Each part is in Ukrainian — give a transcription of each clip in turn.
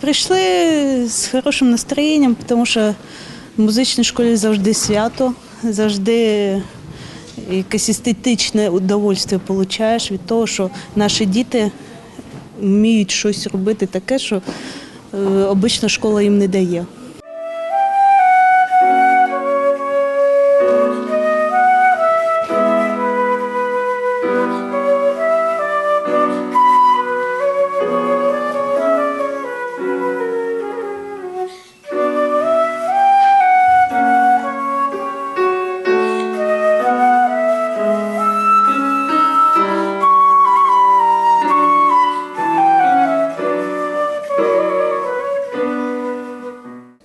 Прийшли з хорошим настроєнням, тому що в музичній школі завжди свято, завжди якесь естетичне удовольствие отримуєш від того, що наші діти вміють щось робити таке, що е, обична школа їм не дає.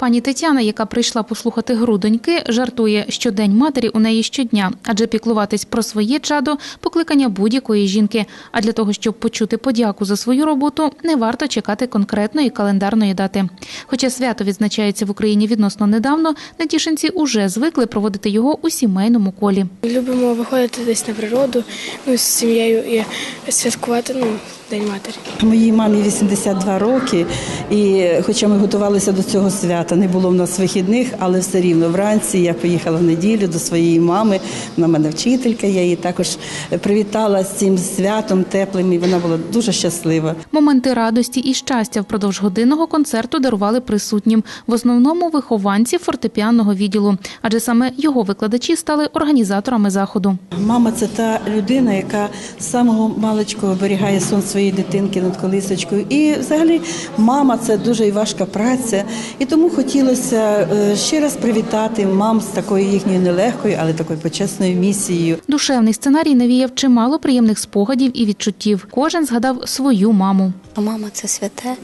Пані Тетяна, яка прийшла послухати гру доньки, жартує, що День матері у неї щодня, адже піклуватись про своє чадо покликання будь-якої жінки. А для того, щоб почути подяку за свою роботу, не варто чекати конкретної календарної дати. Хоча свято відзначається в Україні відносно недавно, натішинці уже звикли проводити його у сімейному колі. Любимо виходити десь на природу, ну, з сім'єю і святкувати ну, День матері. Моїй мамі 82 роки, і хоча ми готувалися до цього свята, не було в нас вихідних, але все рівно вранці я поїхала в неділю до своєї мами. Вона мене вчителька, я її також привітала з цим святом теплим, і вона була дуже щаслива. Моменти радості і щастя впродовж годинного концерту дарували присутнім, в основному вихованці фортепіанного відділу, адже саме його викладачі стали організаторами заходу. Мама це та людина, яка з самого маличку оберігає сон своєї дитинки над колисочкою. І взагалі мама це дуже і важка праця. І тому хотілося е, ще раз привітати мам з такою їхньою нелегкою, але такою почесною місією. Душевний сценарій навіяв чимало приємних спогадів і відчуттів. Кожен згадав свою маму. Мама це святе,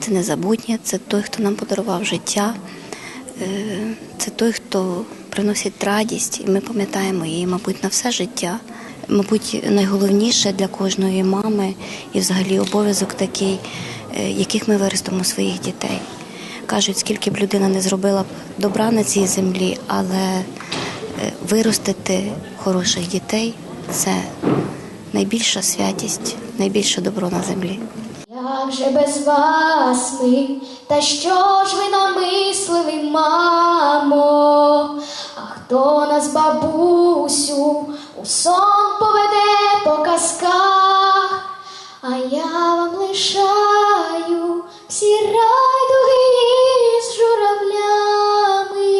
це незабутнє, це той, хто нам подарував життя, е, це той, хто приносить радість, і ми пам'ятаємо її, мабуть, на все життя. Мабуть, найголовніше для кожної мами і взагалі обов'язок такий, е, яких ми виростимо своїх дітей. Кажуть, скільки б людина не зробила добра на цій землі, але е, виростити хороших дітей це найбільша святість, найбільше добро на землі. Як же без вас ми, та що ж ви намислили, мамо? А хто нас, бабусю, у сон я вам лишаю всі райдуги з журавлями,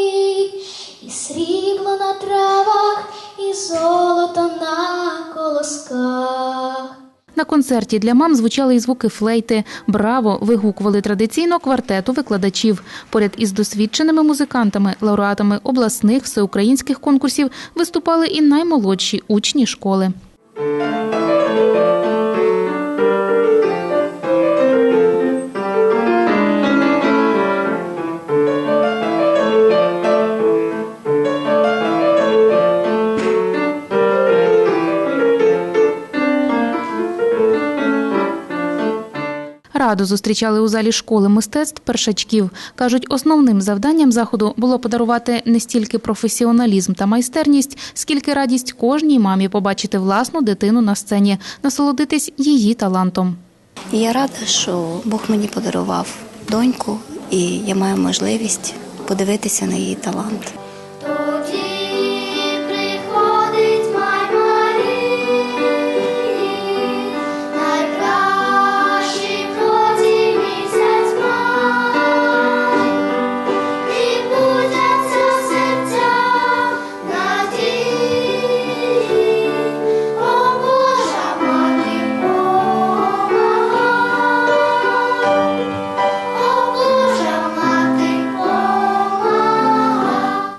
і срібло на травах, і золото на колосках. На концерті для мам звучали і звуки флейти. Браво! вигукували традиційно квартету викладачів. Поряд із досвідченими музикантами, лауреатами обласних всеукраїнських конкурсів виступали і наймолодші учні школи. Радо зустрічали у залі школи мистецтв першачків. Кажуть, основним завданням заходу було подарувати не стільки професіоналізм та майстерність, скільки радість кожній мамі побачити власну дитину на сцені, насолодитись її талантом. Я рада, що Бог мені подарував доньку, і я маю можливість подивитися на її талант.